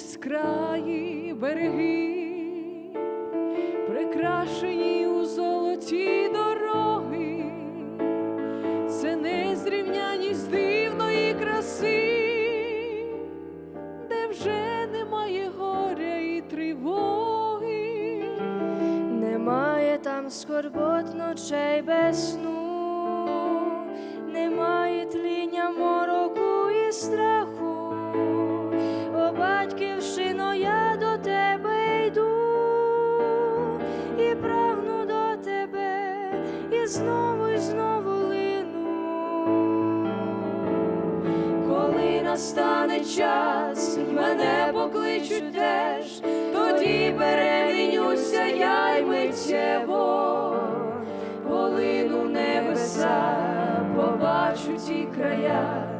безкраї береги, прикрашені у золоті дороги, це незрівняність дивної краси, де вже немає горя і тривоги. Немає там скорбот ночей без сну, немає тління мороку і страху. Батьківщино, я до тебе йду і прагну до тебе, і знову, і знову лину. Коли настане час, мене покличуть теж, тоді перемінюся я й миттєво, полину небеса, побачу ті края,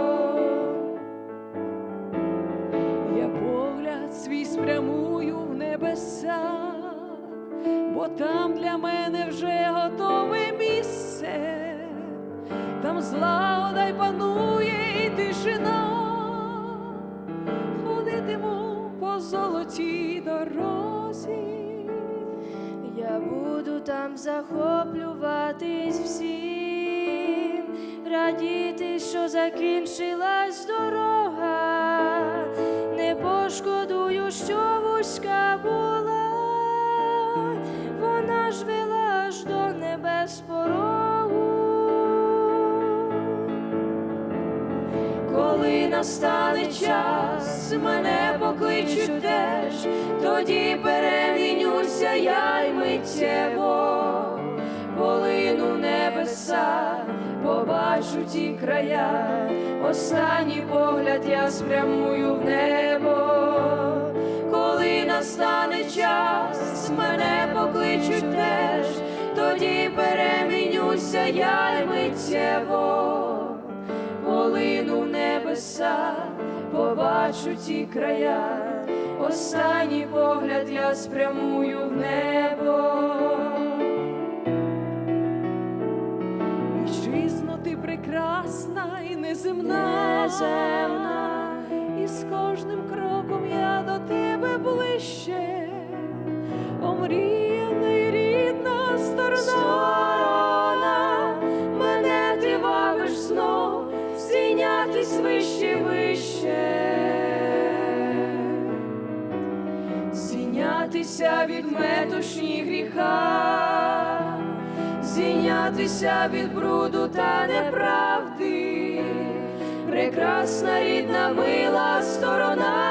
Бо там для мене вже готове місце, там злагода й панує і тишина, ходитиму по золотій дорозі. Я буду там захоплюватись всім, радіти, що закінчилась дорога, не пошкодую, що вузька була, вона ж вела аж до небес порогу. Коли настане час, мене покличуть теж, тоді перемінюся я й миттєво, полину небеса, побачу ті края, останній погляд я спрямую в небо, коли настане покличуть теж, тоді перемінюся я й миттєво полину в небеса, побачу ті края, останній погляд я спрямую в небо. Вітчизно ти прекрасна і неземна, Неземна. і з кожним кроком я до тебе вище, вище. Зійнятися від метушні гріха, зійнятися від бруду та неправди, прекрасна рідна мила сторона,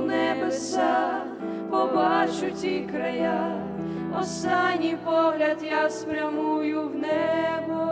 небеса, побачу ті края, останній погляд я спрямую в небо.